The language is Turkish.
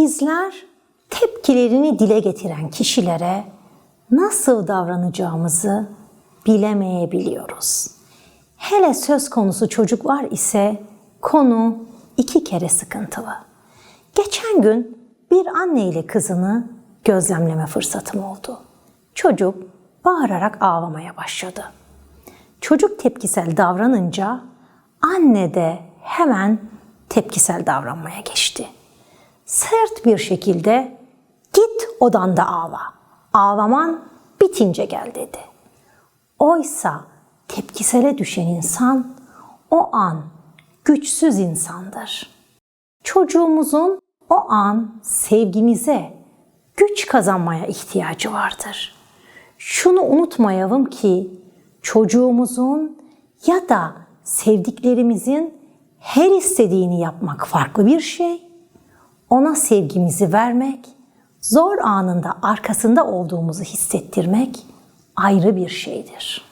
Bizler tepkilerini dile getiren kişilere nasıl davranacağımızı bilemeyebiliyoruz. Hele söz konusu çocuk var ise konu iki kere sıkıntılı. Geçen gün bir anne ile kızını gözlemleme fırsatım oldu. Çocuk bağırarak ağlamaya başladı. Çocuk tepkisel davranınca anne de hemen tepkisel davranmaya geçti. Sert bir şekilde git odanda ağla. Ağlaman bitince gel dedi. Oysa tepkisele düşen insan o an güçsüz insandır. Çocuğumuzun o an sevgimize, güç kazanmaya ihtiyacı vardır. Şunu unutmayalım ki çocuğumuzun ya da sevdiklerimizin her istediğini yapmak farklı bir şey. Ona sevgimizi vermek, zor anında arkasında olduğumuzu hissettirmek ayrı bir şeydir.